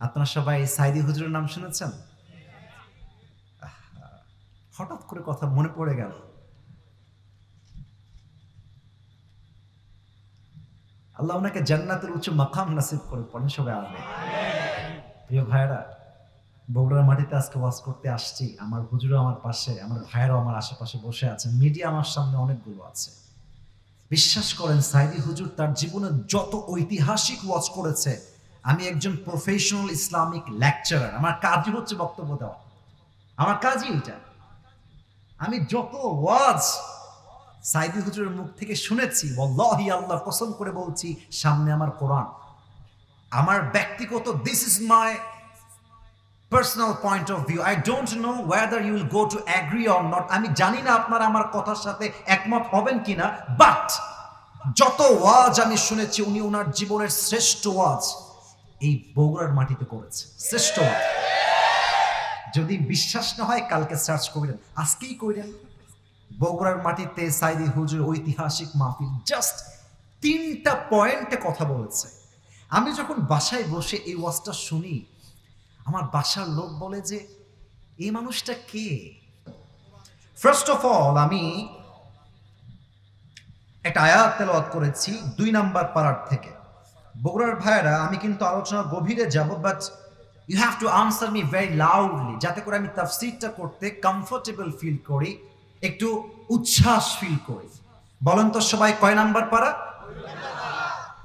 আপনারা সবাই সাইদি হুজুরের নাম শুনেছেন? হঠাৎ করে কথা মনে পড়ে গেল। আল্লাহ ওনাকে জান্নাতের উচ্চ মাকাম নাসিব করে পড়েন সবাই আবে প্রিয় ভাইরা বগুড়ার মাটিতে আজকে ওয়াজ করতে আসছি। আমার হুজুরও আমার পাশে, আমার ভাইয়েরাও আমার আশেপাশে বসে আছে। মিডিয়া আমার সামনে অনেকগুলো আছে। বিশ্বাস করেন, সাইদি হুজুর তার জীবনে যত ঐতিহাসিক ওয়াজ করেছে আমি একজন প্রফেশনাল ইসলামিক লেকচারার আমার কাজই হচ্ছে বক্তব্য দেওয়া। আমার কাজই এটা। আমি যত ওয়াজ সাইদি হুজুরের মুখ থেকে শুনেছি, ওয়াল্লাহি আল্লাহ কসম করে বলছি, সামনে আমার কোরআন। আমার ব্যক্তিগত this is my personal point of view I don't know whether you will go to agree or not আমি জানি না আপনারা আমার কথার সাথে একমত হবেন কিনা বাট যত ওয়াজ আমি শুনেছি, উনি ওনার জীবনের শ্রেষ্ঠ ওয়াজ। এই বগুড়ার মাটিতে করেছে, শ্রেষ্ঠ যদি বিশ্বাস না হয়, কালকে সার্চ করিলেন। আজকেই করিলেন। বগুড়ার মাটিতে সাইদি হুজুর ঐতিহাসিক মাহফিল জাস্ট তিনটা পয়েন্টে কথা বলেছে। আমি যখন বাসায় বসে এই ওয়াজটা শুনি, আমার বাসার লোক বলে যে, এই মানুষটা কে? ফার্স্ট অফ অল আমি একটা আয়াত তেলাওয়াত করেছি দুই নাম্বার পাড়ার থেকে। বগুড়ার ভাইয়েরা, আমি কিন্তু আলোচনা গভীরে যাব but you have to answer me very loudly যাতে করে আমি তাফসিরটা করতে কমফোর্টেবল ফিল করি, একটু উচ্ছ্বাস ফিল করি। বলেন তো সবাই কয় নাম্বার পাড়া?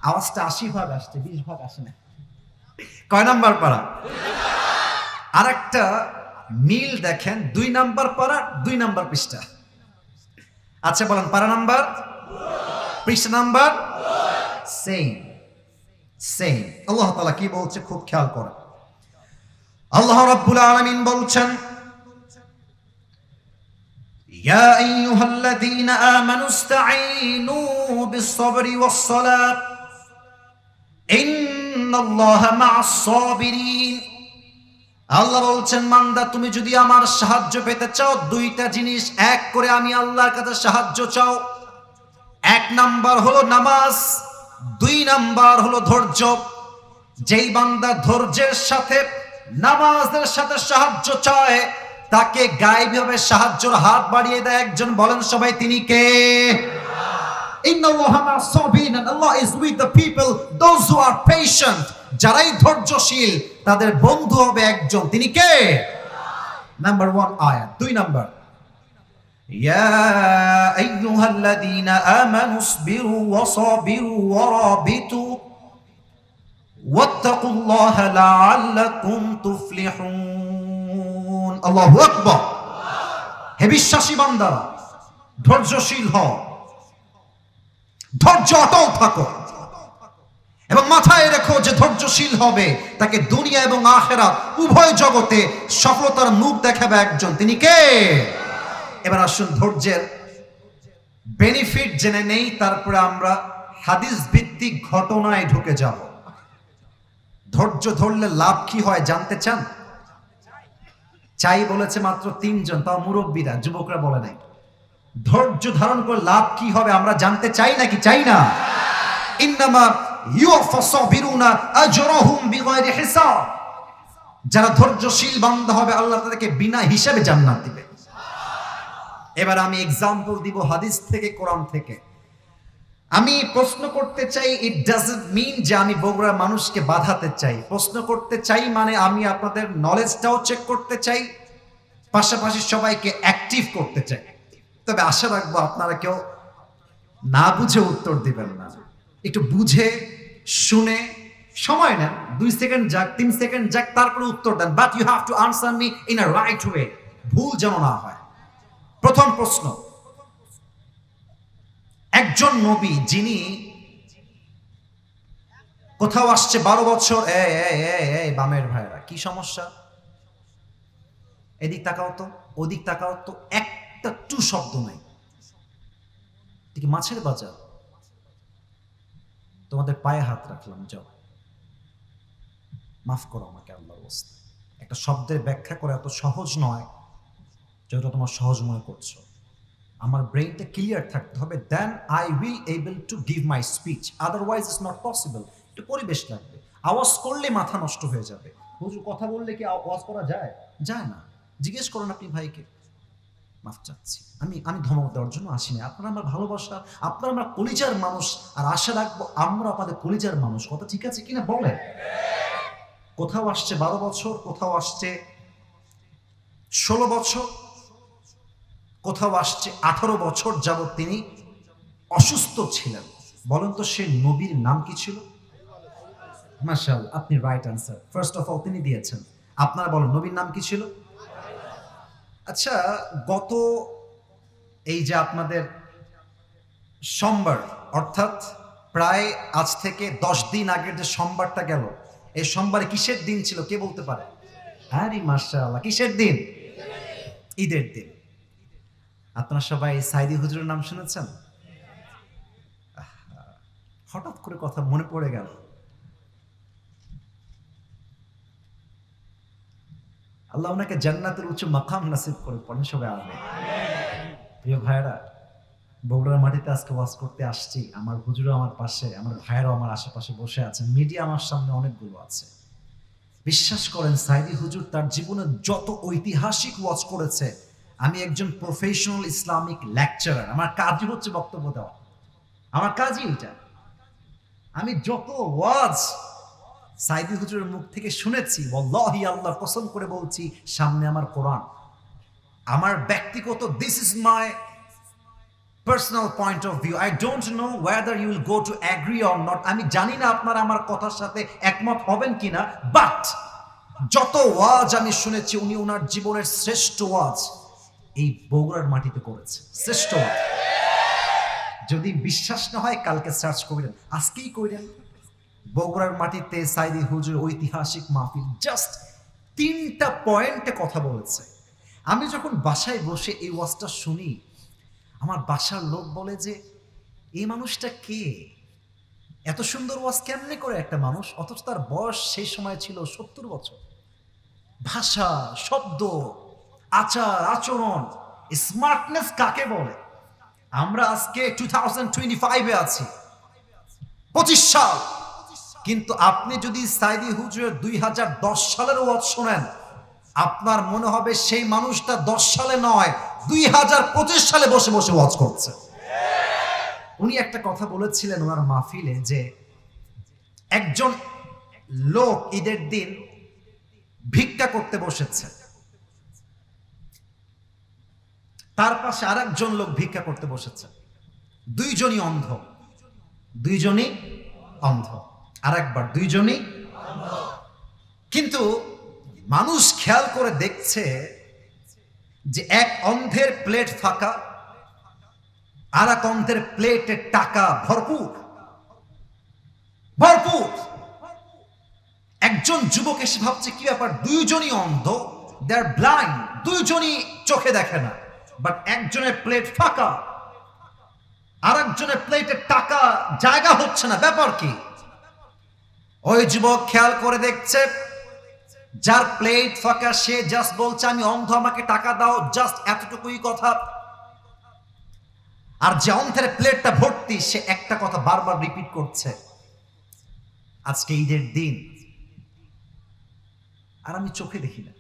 আওয়াজটা আশি ভাগ আসছে, বিশ ভাগ আসে না। কয় নাম্বার পাড়া? আর একটা মিল দেখেন, দুই নাম্বার পাড়া, দুই নাম্বার পৃষ্ঠা। আচ্ছা বলেন, পাড়া নাম্বার? পৃষ্ঠা নাম্বার? সেম সেম আল্লাহ তাআলা কি বলছে খুব খেয়াল করেন আল্লাহ রাব্বুল আলামিন বলছেন يا أيها الذين آمنوا استعينوا بالصبر والصلاة إن الله مع الصابرين আল্লাহ বলছেন মান্দা তুমি যদি আমার সাহায্য পেতে চাও দুইটা জিনিস এক করে আমি আল্লাহর কাছে সাহায্য চাও এক নাম্বার হলো নামাজ দুই নাম্বার হলো ধৈর্য। যেই বান্দা ধৈর্যের সাথে, নামাজের সাথে সাহায্য চায়, তাকে গায়েবীভাবে সাহায্যের হাত বাড়িয়ে দেয় একজন। বলেন সবাই, তিনি কে? যারাই ধৈর্যশীল, তাদের বন্ধু হবে একজন। তিনি কে? নাম্বার ওয়ান আয়াত। দুই নাম্বার। يا أيها الذين آمنوا اصبروا وصابروا ورابطوا واتقوا الله لعلكم تفلحون الله أكبر হে বিশ্বাসী বান্দারা ধৈর্যশীল হও ধৈর্য অটল থাকো এবং মাথায় রেখো যে ধৈর্যশীল হবে তাকে দুনিয়া এবং আখেরাত উভয় জগতে সফলতার মুখ দেখাবে একজন তিনি কে এবার আসুন ধৈর্যের বেনিফিট জেনে নেই, তারপরে আমরা হাদিস ভিত্তিক ঘটনায় ঢুকে যাব। ধৈর্য ধরলে লাভ কি হয় জানতে চান? চাই বলেছে মাত্র তিনজন, তাও মুরব্বীরা, যুবকরা বলে নাই। ধৈর্য ধারণ করে লাভ কি হবে আমরা জানতে চাই নাকি চাই না? ইন্নামা যারা ধৈর্যশীল বান্দা হবে, আল্লাহ তাদেরকে বিনা হিসাবে জান্নাত দিবে। এবার আমি এক্সাম্পল দিব হাদিস থেকে, কোরআন থেকে। আমি প্রশ্ন করতে চাই ইট ডাজন্ট মিন যে আমি বগুড়ার মানুষকে বাধাতে চাই। প্রশ্ন করতে চাই মানে আমি আপনাদের নলেজটাও চেক করতে চাই, পাশাপাশি সবাইকে অ্যাক্টিভ করতে চাই। তবে আশা রাখব আপনারা কেউ না বুঝে উত্তর দিবেন না। একটু বুঝে, শুনে সময় নেন। দুই সেকেন্ড যাক, তিন সেকেন্ড যাক, তারপরে উত্তর দেন। But you have to answer me in a right way ভুল যেন না হয়। প্রথম প্রশ্ন। একজন নবী যিনি কোথাও আসছে বারো বছর বামের ভাইরা কি সমস্যা? এদিক তাকাও তো, ওদিক তাকাও তো, একটা টু শব্দ নাই। ঠিক মাছের বাজার? তোমাদের পায়ে হাত রাখলাম, যাও। মাফ করো আমাকে আল্লাহর অবস্থা একটা শব্দের ব্যাখ্যা করে এত সহজ নয়। যেটা তোমার সহজ মনে করছ। আমার ব্রেইনটা ক্লিয়ার থাকতে হবে then I will able to give my speech otherwise is not possible একটু পরিবেশ লাগবে আওয়াজ করলে মাথা নষ্ট হয়ে যাবে। হুজুর কথা বললে কি আওয়াজ করা যায়? যায় না। জিজ্ঞেস করুন আপনি ভাইকে। মাফ চাচ্ছি। আমি আমি ধমক দেওয়ার জন্য আসিনি। আপনারা আমার ভালোবাসা আপনারা আমার কলিজার মানুষ আর আশা রাখব আমরা আপনাদের কলিজার মানুষ। কথা ঠিক আছে কিনা বলেন? কোথাও আসছে বারো বছর কোথাও আসছে ষোলো বছর কোথাও আসছে আঠারো বছর যাবৎ তিনি অসুস্থ ছিলেন। বলেন তো সে নবীর নাম কি ছিল? মার্শাল আপনি right answer first of all তিনি দিয়েছেন। আপনারা বলেন, নবীর নাম কি ছিল? আচ্ছা গত এই যে আপনাদের সোমবার, অর্থাৎ প্রায় আজ থেকে দশ দিন আগের যে সোমবারটা গেল, এই সোমবারে কিসের দিন ছিল? কে বলতে পারে? আরে মার্শাল্লাহ কিসের দিন? ঈদের দিন। আপনারা সবাই সাইদি হুজুরের নাম শুনেছেন? হঠাৎ করে কথা মনে পড়ে গেল। আল্লাহ ওনাকে জান্নাতের উচ্চ মাকাম নাসিব করে পড়েন সবাই আবে প্রিয় ভাইয়েরা, বগুড়ার মাটিতে আজকে ওয়াজ করতে আসছি। আমার হুজুরও আমার পাশে, আমার ভাইয়েরাও আমার আশেপাশে বসে আছে। মিডিয়া আমার সামনে অনেকগুলো আছে। বিশ্বাস করেন, সাইদি হুজুর তার জীবনে যত ঐতিহাসিক ওয়াজ করেছে আমি একজন প্রফেশনাল ইসলামিক লেকচারার আমার কাজই হচ্ছে বক্তব্য দেওয়া। আমার কাজই এটা। আমি যত ওয়াজ সাইদি হুজুরের মুখ থেকে শুনেছি, ওয়াল্লাহি আল্লাহ কসম করে বলছি, সামনে আমার কোরআন। আমার ব্যক্তিগত this is my personal point of view I don't know whether you will go to agree or not আমি জানি না আপনারা আমার কথার সাথে একমত হবেন কিনা বাট যত ওয়াজ আমি শুনেছি, উনি ওনার জীবনের শ্রেষ্ঠ ওয়াজ। এই বগুড়ার মাটিতে করেছে, শ্রেষ্ঠ যদি বিশ্বাস না হয়, কালকে সার্চ করিলেন। আজকেই করিলেন। বগুড়ার মাটিতে সাইদি হুজুর ঐতিহাসিক মাহফিল জাস্ট তিনটা পয়েন্টে কথা বলেছে। আমি যখন বাসায় বসে এই ওয়াজটা শুনি, আমার বাসার লোক বলে যে, এই মানুষটা কে? এত সুন্দর ওয়াজ কেমনে করে একটা মানুষ? অথচ তার বয়স সেই সময় ছিল সত্তর বছর। ভাষা, শব্দ আচার, আচরণ স্মার্টনেস কাকে বলে? আমরা আজকে টু থাউজেন্ড টোয়েন্টি ফাইভে আছি। পঁচিশ সাল। কিন্তু আপনি যদি সাইদি হুজুরের দুই হাজার দশ সালের ওয়াজ শোনেন, আপনার মনে হবে সেই মানুষটা দশ সালে নয়, দুই হাজার পঁচিশ সালে বসে বসে ওয়াজ করছে। উনি একটা কথা বলেছিলেন ওনার মাহফিলে যে একজন লোক ঈদের দিন ভিক্ষা করতে বসেছে। তার পাশে আর একজন লোক ভিক্ষা করতে বসেছে। দুইজনই অন্ধ। দুইজনই অন্ধ। আর একবার দুইজনই কিন্তু মানুষ খেয়াল করে দেখছে যে এক অন্ধের প্লেট ফাঁকা আর এক অন্ধের প্লেটে টাকা ভরপুর। ভরপুর। একজন যুবক এসে ভাবছে, কি ব্যাপার? দুইজনই অন্ধ? দে আর ব্লাইন্ড দুইজনই চোখে দেখে না। বাট একজনের প্লেট ফাঁকা আর একজনের প্লেটে টাকা, জায়গা হচ্ছে না। ব্যাপার কি? ওই যুবক খেয়াল করে দেখছে, যার প্লেট ফাঁকা, সে জাস্ট বলছে, আমি অন্ধ, আমাকে টাকা দাও জাস্ট এতটুকুই কথা। আর যে অন্ধের প্লেটটা ভর্তি, সে একটা কথা বারবার রিপিট করছে, আজকে ঈদের দিন। আর আমি চোখে দেখি না।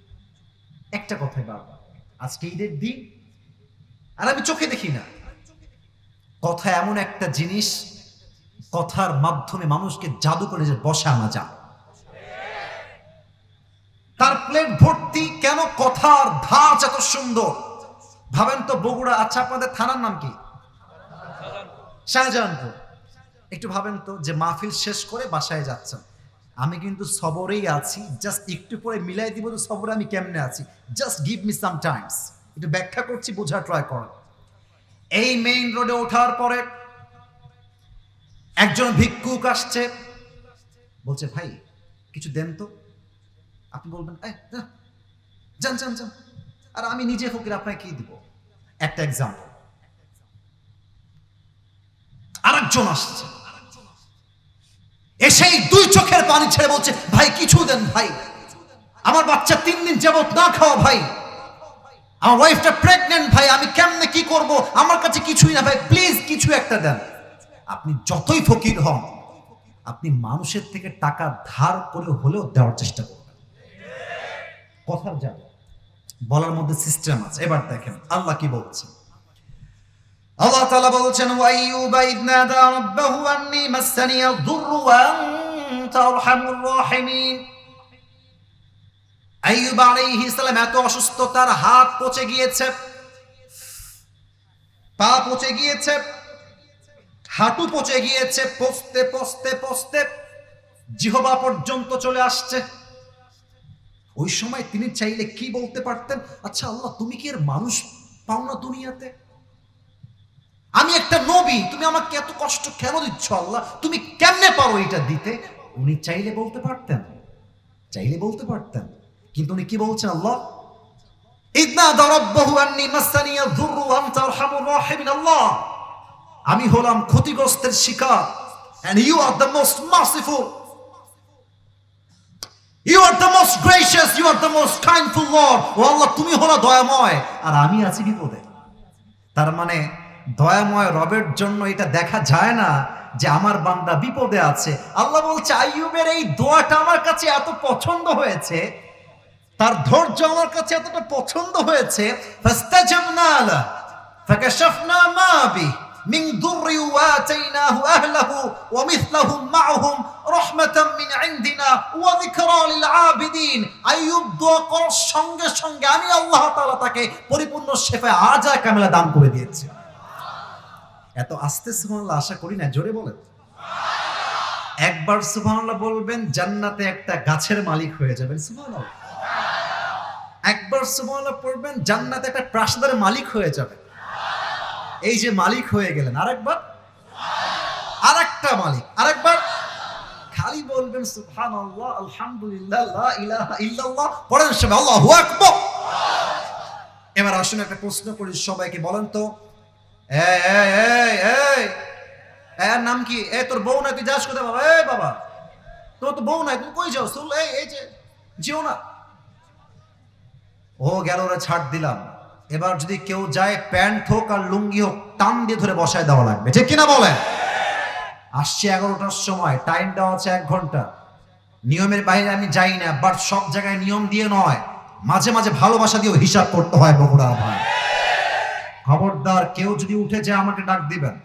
একটা কথাই বারবার, আজকে ঈদের দিন? আর আমি চোখে দেখি না। কথা এমন একটা জিনিস, কথার মাধ্যমে মানুষকে জাদু করে যে বসে আনা যায় তার প্লেট ভর্তি কেন কথার ধাঁচ এত সুন্দর? ভাবেন তো বগুড়া আচ্ছা আপনাদের থানার নাম কি? শাহজাহানপুর। একটু ভাবেন তো যে মাহফিল শেষ করে বাসায় যাচ্ছেন। আমি কিন্তু সবরেই আছি জাস্ট একটু পরে মিলাই দিব তো সবরে আমি কেমনে আছি? Just give me some times একটু ব্যাখ্যা করছি বোঝার ট্রাই করেন এই মেইন রোডে ওঠার পরে একজন ভিক্ষুক আসছে, বলছে, ভাই, কিছু দেন তো? আপনি বলবেন যান যান যান। আর আমি নিজে ফকির, আপনাকে কি দিব? একটা এক্সাম্পল আরেকজন আসছে। এসেই দুই চোখের পানি ছেড়ে বলছে, ভাই, কিছু দেন, ভাই। আমার বাচ্চা তিন দিন যাবত না খাওয়া, ভাই। আমার ওয়াইফটা প্রেগনেন্ট ভাই, আমি কেমনে কি করব? আমার কাছে কিছুই না, ভাই প্লিজ কিছু একটা দেন। আপনি যতই ফকির হন, আপনি মানুষের থেকে টাকা ধার করে হলেও দেওয়ার চেষ্টা করবেন। কথার যাবে। বলার মধ্যে সিস্টেম আছে। এবার দেখেন, আল্লাহ কি বলছেন আল্লাহ তাআলা বলছেন ওয়াইয়ুবা ইদ নাদা রাব্বাহু আন্নী মাসসানি আয-যুররু ওয়া আনতা আরহামুর রাহিমিন। আইয়ুব আলাইহিস সালাম এত অসুস্থ হাত পচে গিয়েছে, পা পচে গিয়েছে, হাঁটু পচে গিয়েছে, পচতে পচতে পচতে জিহবা পর্যন্ত চলে আসছে। ওই সময় তিনি চাইলে কি বলতে পারতেন? আচ্ছা আল্লাহ, তুমি কি এর মানুষ পাও না দুনিয়াতে? আমি একটা নবী, তুমি আমাকে এত কষ্ট কেন দিচ্ছ আল্লাহ? তুমি কেমনে পারো এটা দিতে? উনি চাইলে বলতে পারতেন, চাইলে বলতে পারতেন। কিন্তু উনি কি বলছেন আল্লাহ? আমি হলাম ক্ষতিগ্রস্তের শিকার You are the most gracious, you are the most kindful Lord. ও আল্লাহ তুমি হলো দয়াময়। আর আমি আছি বিপদে তার মানে দয়াময় রবের জন্য এটা দেখা যায় না যে আমার বান্দা বিপদে আছে। আল্লাহ বলছে আইয়ুবের এই দোয়াটা আমার কাছে এত পছন্দ হয়েছে তার ধৈর্য আমার কাছে এতটা পছন্দ হয়েছে মাআহুম রাহমাতাম মিন ইনদিনা ওয়া যিকরা লিল আবিদিন। আইয়ুব দোয়া করার সঙ্গে সঙ্গে আমি আল্লাহ তাকে পরিপূর্ণ শেফা আজা কামেলা দান করে দিয়েছি। এত আস্তে সুবহানাল্লাহ, আশা করি না, জোরে বলেন। একবার সুবহানাল্লাহ বলবেন, জান্নাতে একটা গাছের মালিক হয়ে যাবেন, সুবহানাল্লাহ। একবার সুবহানাল্লাহ পড়বেন, জান্নাতে একটা প্রাসাদের মালিক হয়ে যাবে এই যে মালিক হয়ে গেলেন, আরেকবার। আরেকটা মালিক, আরেকবার। খালি বলবেন, সুবহানাল্লাহ, আলহামদুলিল্লাহ ইলাহা ইল্লাল্লাহ, পড়েন সবাই, আল্লাহু আকবার। এবার আসুন একটা প্রশ্ন করি সবাইকে, বলেন তো। এর নাম কি? এ, তোর বউ নাই, তুই যাস কোথায়? বাবা এই বাবা। তোর তো বউ নাই তুমি কই যাও চল এই এই যে, যেও না। ও গেল, ওরা ছাড় দিলাম। এবার যদি কেউ যায়, প্যান্ট হোক আর লুঙ্গি হোক, টান দিয়ে ধরে বসায় দেওয়া লাগবে। ঠিক কিনা বলেন? আসছে এগারোটার সময় টাইম দেওয়া আছে এক ঘণ্টা। নিয়মের বাইরে আমি যাই না বাট সব জায়গায় নিয়ম দিয়ে নয়। মাঝে মাঝে ভালোবাসা দিয়েও হিসাব করতে হয়, বগুড়া ভাই। খবরদার, কেউ যদি উঠে যায়, আমাকে ডাক দিবেন।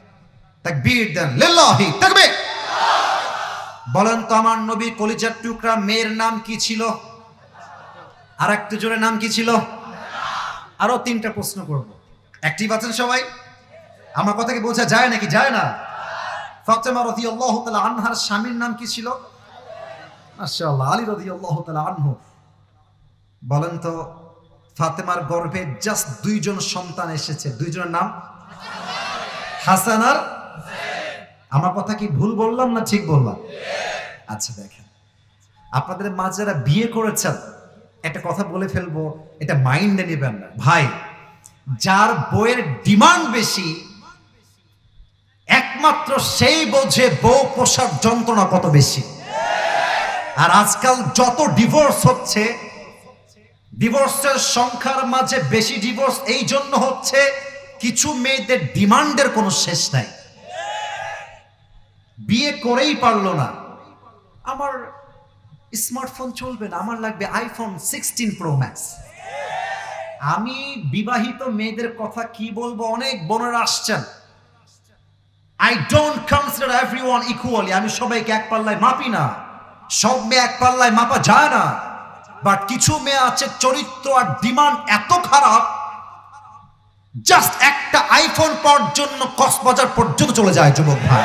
তাকবীর দেন, লিল্লাহি, তাকবীর। বলেন তো আমার নবী কলিজার টুকরা, মেয়ের নাম কি ছিল? আর একটু জোরে নাম কি ছিল? আরও তিনটা প্রশ্ন করব। অ্যাক্টিভ আছেন সবাই? আমার কথা কি বোঝা যায় নাকি যায় না? ফাতেমা রাদিয়াল্লাহু তাআলা আনহার স্বামীর নাম কি ছিল? মাশাআল্লাহ, আলী রাদিয়াল্লাহু তাআলা আনহু। বলেন তো, ফাতেমার গর্ভে জাস্ট দুইজন সন্তান এসেছে। দুইজনের নাম? হাসান আর? আমার কথা কি ভুল বললাম না ঠিক বললাম? আচ্ছা দেখেন। আপনাদের মাঝে যারা বিয়ে করেছেন একটা কথা বলে ফেলব, এটা মাইন্ডে নেবেন না। ভাই, যার বইয়ের ডিমান্ড বেশি, একমাত্র সেই বোঝে বউ পোষার যন্ত্রণা কত বেশি। আর আজকাল যত ডিভোর্স হচ্ছে ডিভোর্সের সংখ্যার মাঝে বেশি ডিভোর্স এই জন্য হচ্ছে কিছু মেয়েদের ডিমান্ডের কোনো শেষ নাই। বিয়ে করেই পারল না। আমার স্মার্টফোন চলবে না, আমার লাগবে আইফোন সিক্সটিন প্রো ম্যাক্স আমি বিবাহিত মেয়েদের কথা কি বলব? অনেক বোনেরা আসছেন। I don't consider every one equally আমি সবাইকে এক পাল্লায় মাপি না। সব মেয়ে এক পাল্লায় মাপা যায় না। বাট কিছু মেয়ে আছে, চরিত্র আর ডিমান্ড এত খারাপ জাস্ট একটা আইফোন পাওয়ার জন্য কক্সবাজার পর্যন্ত চলে যায়, যুবক ভাই।